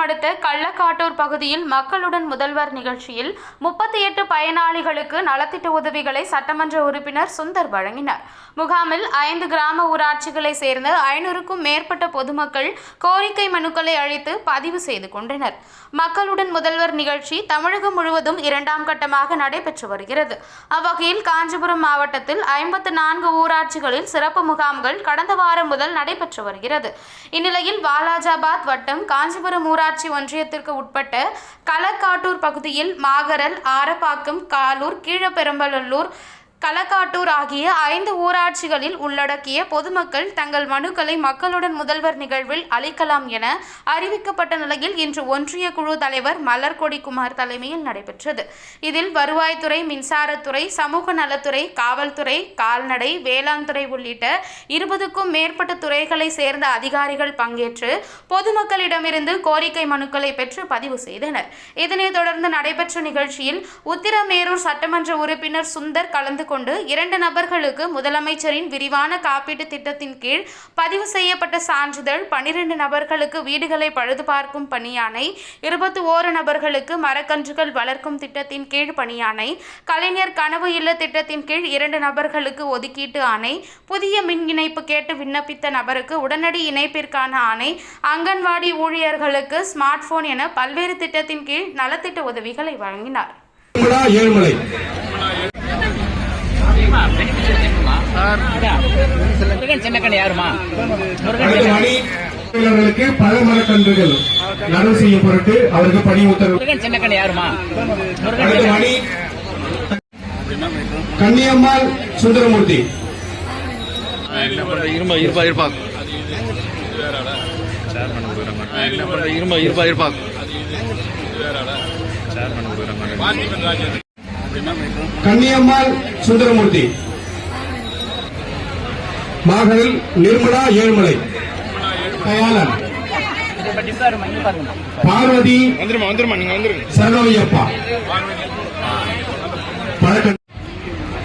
கள்ளக்காட்டூர் பகுதியில் மக்களுடன் முதல்வர் நிகழ்ச்சியில் முப்பத்தி எட்டு பயனாளிகளுக்கு நலத்திட்ட உதவிகளை சட்டமன்ற உறுப்பினர் சுந்தர் வழங்கினார். முகாமில் ஐந்து கிராம ஊராட்சிகளை சேர்ந்த ஐநூறுக்கும் மேற்பட்ட பொதுமக்கள் கோரிக்கை மனுக்களை அளித்து பதிவு செய்து கொண்டனர். மக்களுடன் முதல்வர் நிகழ்ச்சி தமிழகம் முழுவதும் இரண்டாம் கட்டமாக நடைபெற்று வருகிறது. அவ்வகையில் காஞ்சிபுரம் மாவட்டத்தில் ஐம்பத்து நான்கு ஊராட்சிகளில் சிறப்பு முகாம்கள் கடந்த வாரம் முதல் நடைபெற்று வருகிறது. இந்நிலையில் வாலாஜாபாத் வட்டம் காஞ்சிபுரம் ஊராட்சி ஒன்றியத்திற்கு உட்பட்ட களக்காட்டூர் பகுதியில் மாகரல் ஆரப்பாக்கம் காலூர் கீழப்பெரும்பலூர் களக்காட்டூர் ஆகிய ஐந்து ஊராட்சிகளில் உள்ளடக்கிய பொதுமக்கள் தங்கள் மனுக்களை மக்களுடன் முதல்வர் நிகழ்வில் அளிக்கலாம் என அறிவிக்கப்பட்ட நிலையில் இன்று ஒன்றிய குழு தலைவர் மலர்கொடி குமார் தலைமையில் நடைபெற்றது. இதில் வருவாய்த்துறை மின்சாரத்துறை சமூக நலத்துறை காவல்துறை கால்நடை வேளாண் துறை உள்ளிட்ட இருபதுக்கும் மேற்பட்ட துறைகளை சேர்ந்த அதிகாரிகள் பங்கேற்று பொதுமக்களிடமிருந்து கோரிக்கை மனுக்களை பெற்று பதிவு செய்தனர். இதனைத் தொடர்ந்து நடைபெற்ற நிகழ்ச்சியில் உத்திரமேரூர் சட்டமன்ற உறுப்பினர் சுந்தர் கலந்து கொண்டு இரண்டு நபர்களுக்கு முதலமைச்சரின் விரிவான காப்பீட்டு திட்டத்தின் கீழ் பதிவு செய்யப்பட்ட சான்றிதழ் பனிரெண்டு நபர்களுக்கு வீடுகளை பழுது பார்க்கும் பணியானை இருபத்தி ஓரு நபர்களுக்கு மரக்கன்றுகள் வளர்க்கும் திட்டத்தின் கீழ் பணியானை கலைஞர் கனவு இல்ல திட்டத்தின் கீழ் இரண்டு நபர்களுக்கு ஒதுக்கீட்டு ஆணை புதிய மின் இணைப்பு கேட்டு விண்ணப்பித்த நபருக்கு உடனடி இணைப்பிற்கான ஆணை அங்கன்வாடி ஊழியர்களுக்கு ஸ்மார்ட் போன் என பல்வேறு திட்டத்தின் கீழ் நலத்திட்ட உதவிகளை வழங்கினார். ஏழுமலை? பல மரக்கன்றுகள் நடவு செய்யும் பொருட்டு அவருக்கு பணி உத்தரவு. சின்னக்கண்ணு யாருமா? மணி. கன்னியம்மாள் சுந்தரமூர்த்தி. இரும்பா இருப்பா இருப்பா இரும்பா இருப்பா இருப்பா கன்னியம்மாள் சுந்தரமூர்த்தி. மகள் நிர்மலா ஏழுமலை. தயாளன். பார்வதி சரணமையப்பா ஆ